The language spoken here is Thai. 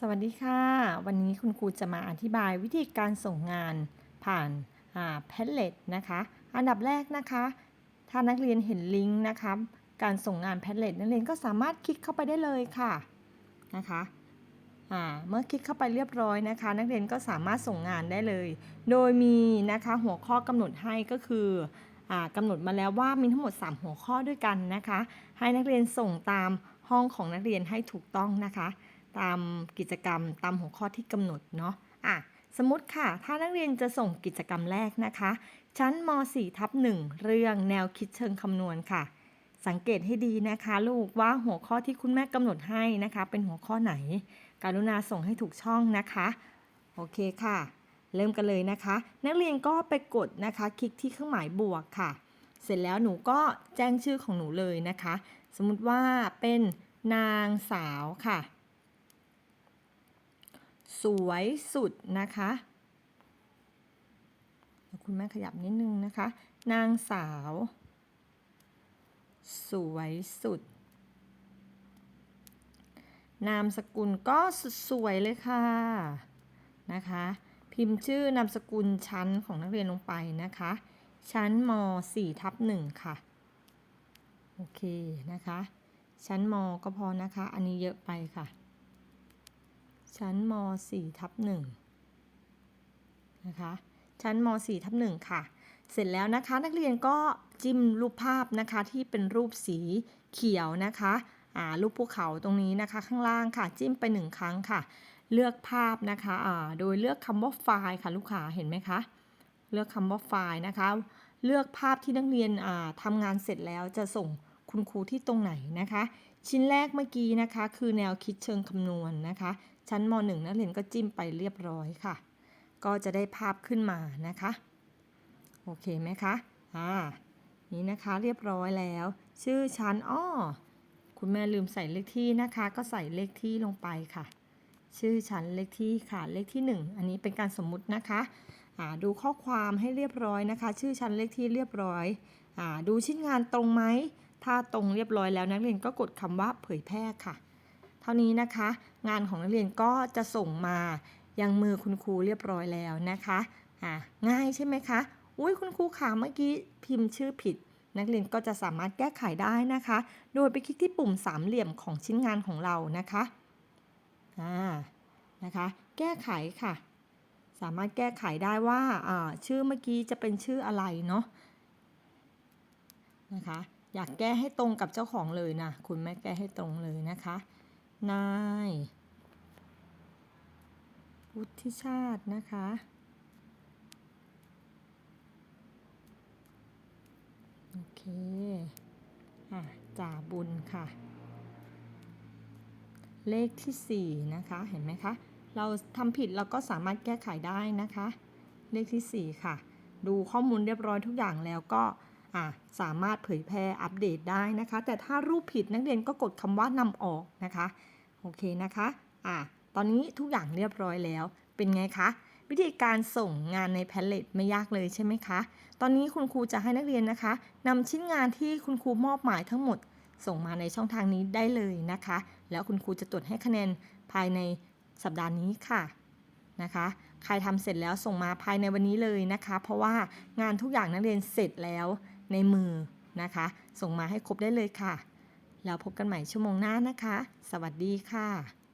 สวัสดีค่ะ วันนี้คุณครูจะมาอธิบายวิธีการส่งงานผ่านแพทเลตนะคะ อันดับแรกนะคะ ถ้านักเรียนเห็นลิงก์นะคะการส่งงานแพทเลตนักเรียนก็สามารถคลิกเข้าไปได้เลยค่ะนะคะเมื่อคลิกเข้าไปเรียบร้อยนะคะ นักเรียนก็สามารถส่งงานได้เลย โดยมีนะคะหัวข้อกำหนดให้ก็คืออากำหนดมาแล้วว่ามีทั้งหมด 3 หัวข้อด้วยกันนะคะ ให้นักเรียนส่งตามห้องของนักเรียนให้ถูกต้องนะคะ ตามกิจกรรมตามหัวข้อที่กำหนดเนาะอะสมมติค่ะ ถ้านักเรียนจะส่งกิจกรรมแรกนะคะ ชั้นม .4 ทับ1เรื่องแนวคิดเชิงคำนวณค่ะ สังเกตให้ดีนะคะ ลูกว่าหัวข้อที่คุณแม่กำหนดให้นะคะ เป็นหัวข้อไหน การุณาส่งให้ถูกช่องนะคะ โอเคค่ะ เริ่มกันเลยนะคะ นักเรียนก็ไปกดนะคะ คลิกที่เครื่องหมายบวกค่ะ เสร็จแล้วหนูก็แจ้งชื่อของหนูเลยนะคะ สมมติว่าเป็นนางสาวค่ะ วยสุดนะคะคุณแม่ขยับนิดนึงนะคะ นางสาว สวยสุด นามสกุลก็สุดสวยเลยค่ะนะคะ พิมพ์ชื่อนามสกุลชั้นของนักเรียนลงไปนะคะ ชั้นม .4 ทับ1ค่ะ โอเคนะคะ ชั้นมก็พอนะคะ อันนี้เยอะไปค่ะ ชั้นม .4 ทับ1นะคะ ชั้นม .4 ทับ1ค่ะ เสร็จแล้วนะคะนักเรียนก็จิ้มรูปภาพนะคะที่เป็นรูปสีเขียวนะคะอ่ารูปภูเขาตรงนี้นะคะข้างล่างค่ะ จิ้มไปหนึ่งครั้งค่ะ เลือกภาพนะคะอ่าโดยเลือกคำว่าไฟล์ค่ะลูกค้าเห็นไหมคะ เลือกคำว่าไฟล์นะคะ เลือกภาพที่นักเรียนอ่าทำงานเสร็จแล้วจะส่งคุณครูที่ตรงไหนนะคะ ชิ้นแรกเมื่อกี้นะคะ คือแนวคิดเชิงคำนวณนะคะ ชั้นม .1 นักเรียนก็จิ้มไปเรียบร้อยค่ะ ก็จะได้ภาพขึ้นมานะคะ โอเคไหมคะ อ่า นี่นะคะเรียบร้อยแล้ว ชื่อชั้นอ้อคุณแม่ลืมใส่เลขที่นะคะ ก็ใส่เลขที่ลงไปค่ะ ชื่อชั้นเลขที่ค่ะเลขที่ 1 อันนี้เป็นการสมมุตินะคะอ่าดูข้อความให้เรียบร้อยนะคะ ชื่อชั้นเลขที่เรียบร้อยอ่าดูชิ้นงานตรงไหม ถ้าตรงเรียบร้อยแล้วนักเรียนก็กดคำว่าเผยแพร่ค่ะ ท่านี้นะคะ งานของนักเรียนก็จะส่งมายังมือคุณครูเรียบร้อยแล้วนะคะอ่าง่ายใช่ไหมคะอุ้ยคุณครูขาเมื่อกี้พิมพ์ชื่อผิด นักเรียนก็จะสามารถแก้ไขได้นะคะ โดยไปคลิกที่ปุ่มสามเหลี่ยมของชิ้นงานของเรานะคะอ่านะคะ แก้ไขค่ะ สามารถแก้ไขได้ว่าอ่าชื่อเมื่อกี้จะเป็นชื่ออะไรเนาะนะคะ อยากแก้ให้ตรงกับเจ้าของเลยนะคุณแม่แก้ให้ตรงเลยนะคะ นายวุฒิชาตินะคะ โอเค อะจ่าบุญค่ะ เลขที่ 4 นะคะ เห็นไหมคะ เราทำผิดเราก็สามารถแก้ไขได้นะคะ เลขที่ 4 ค่ะ ดูข้อมูลเรียบร้อยทุกอย่างแล้วก็ อะสามารถเผยแพร่อัปเดตได้นะคะ แต่ถ้ารูปผิดนักเรียนก็กดคำว่านำออกนะคะ โอเคนะคะอะตอนนี้ทุกอย่างเรียบร้อยแล้ว เป็นไงคะ วิธีการส่งงานในแพลเลตไม่ยากเลยใช่ไหมคะ ตอนนี้คุณครูจะให้นักเรียนนะคะนำชิ้นงานที่คุณครูมอบหมายทั้งหมด ส่งมาในช่องทางนี้ได้เลยนะคะ แล้วคุณครูจะตรวจให้คะแนนภายในสัปดาห์นี้ค่ะนะคะ ใครทำเสร็จแล้วส่งมาภายในวันนี้เลยนะคะ เพราะว่างานทุกอย่างนักเรียนเสร็จแล้ว ในมือนะคะ ส่งมาให้ครบได้เลยค่ะ แล้วพบกันใหม่ชั่วโมงหน้านะคะ สวัสดีค่ะ